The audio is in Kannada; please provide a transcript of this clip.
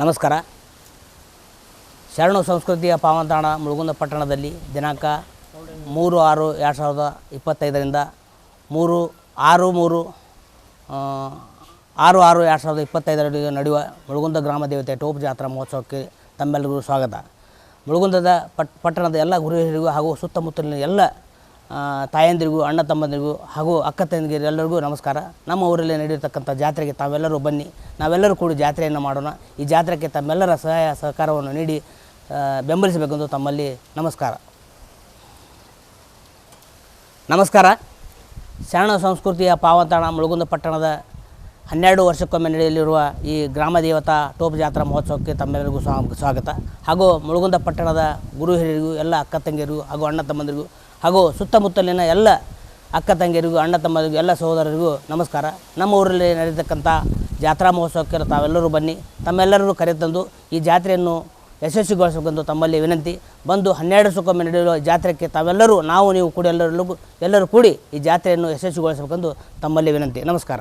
ನಮಸ್ಕಾರ. ಶರಣು ಸಂಸ್ಕೃತಿಯ ಪಾವಂತಾಣ ಮುಳುಗುಂದ ಪಟ್ಟಣದಲ್ಲಿ ದಿನಾಂಕ ಮೂರು ಆರು ಎರಡು ಸಾವಿರದ ಇಪ್ಪತ್ತೈದರಿಂದ ಮೂರು ಆರು ಮೂರು ಆರು ಆರು ಎರಡು ಸಾವಿರದ ಇಪ್ಪತ್ತೈದರವರೆಗೆ ನಡೆಯುವ ಮುಳುಗುಂದ ಗ್ರಾಮ ದೇವತೆ ಟೋಪ್ ಜಾತ್ರಾ ಮಹೋತ್ಸವಕ್ಕೆ ತಮ್ಮೆಲ್ಲರಿಗೂ ಸ್ವಾಗತ. ಮುಳುಗುಂದದ ಪಟ್, ಪಟ್ಟಣದ ಎಲ್ಲ ಗುರುಹಿರಿಗೂ ಹಾಗೂ ಸುತ್ತಮುತ್ತಲಿನ ಎಲ್ಲ ತಾಯಂದಿರಿಗೂ, ಅಣ್ಣ ತಮ್ಮಂದಿರಿಗೂ ಹಾಗೂ ಅಕ್ಕ ತಂಗಿಯರು ಎಲ್ಲರಿಗೂ ನಮಸ್ಕಾರ. ನಮ್ಮ ಊರಲ್ಲಿ ನಡೆಯತಕ್ಕಂಥ ಜಾತ್ರೆಗೆ ತಾವೆಲ್ಲರೂ ಬನ್ನಿ. ನಾವೆಲ್ಲರೂ ಕೂಡ ಜಾತ್ರೆಯನ್ನು ಮಾಡೋಣ. ಈ ಜಾತ್ರೆಗೆ ತಮ್ಮೆಲ್ಲರ ಸಹಾಯ, ಸಹಕಾರವನ್ನು ನೀಡಿ ಬೆಂಬಲಿಸಬೇಕೆಂದು ತಮ್ಮಲ್ಲಿ ನಮಸ್ಕಾರ. ನಮಸ್ಕಾರ. ಶರಣ ಸಂಸ್ಕೃತಿಯ ಪಾವತಾಣ ಮುಳುಗುಂದ ಪಟ್ಟಣದ ಹನ್ನೆರಡು ವರ್ಷಕ್ಕೊಮ್ಮೆ ನಡೆಯಲಿರುವ ಈ ಗ್ರಾಮ ದೇವತಾ ಟೋಪ್ ಜಾತ್ರಾ ಮಹೋತ್ಸವಕ್ಕೆ ತಮ್ಮೆಲ್ಲರಿಗೂ ಸ್ವಾ- ಸ್ವಾಗತ. ಹಾಗೂ ಮುಳುಗುಂದ ಪಟ್ಟಣದ ಗುರು ಎಲ್ಲ ಅಕ್ಕ ತಂಗಿಯರಿಗೂ ಹಾಗೂ ಅಣ್ಣ ತಮ್ಮಂದಿರಿಗೂ ಹಾಗೂ ಸುತ್ತಮುತ್ತಲಿನ ಎಲ್ಲ ಅಕ್ಕ ತಂಗಿಯರಿಗೂ, ಅಣ್ಣ ತಮ್ಮರಿಗೂ, ಎಲ್ಲ ಸಹೋದರರಿಗೂ ನಮಸ್ಕಾರ. ನಮ್ಮ ಊರಲ್ಲಿ ನಡೆಯತಕ್ಕಂಥ ಜಾತ್ರಾ ಮಹೋತ್ಸವಕ್ಕೆ ತಾವೆಲ್ಲರೂ ಬನ್ನಿ. ತಮ್ಮೆಲ್ಲರೂ ಕರೆತಂದು ಈ ಜಾತ್ರೆಯನ್ನು ಯಶಸ್ವಿಗೊಳಿಸಬೇಕೆಂದು ತಮ್ಮಲ್ಲಿ ವಿನಂತಿ. ಬಂದು ಹನ್ನೆರಡು ಸುಖೊಮ್ಮೆ ನಡೆಯುವ ಜಾತ್ರೆಗೆ ತಾವೆಲ್ಲರೂ, ನಾವು, ನೀವು ಕೂಡ ಎಲ್ಲರಿಗೂ ಎಲ್ಲರೂ ಕೂಡಿ ಈ ಜಾತ್ರೆಯನ್ನು ಯಶಸ್ವಿಗೊಳಿಸಬೇಕೆಂದು ತಮ್ಮಲ್ಲಿ ವಿನಂತಿ. ನಮಸ್ಕಾರ.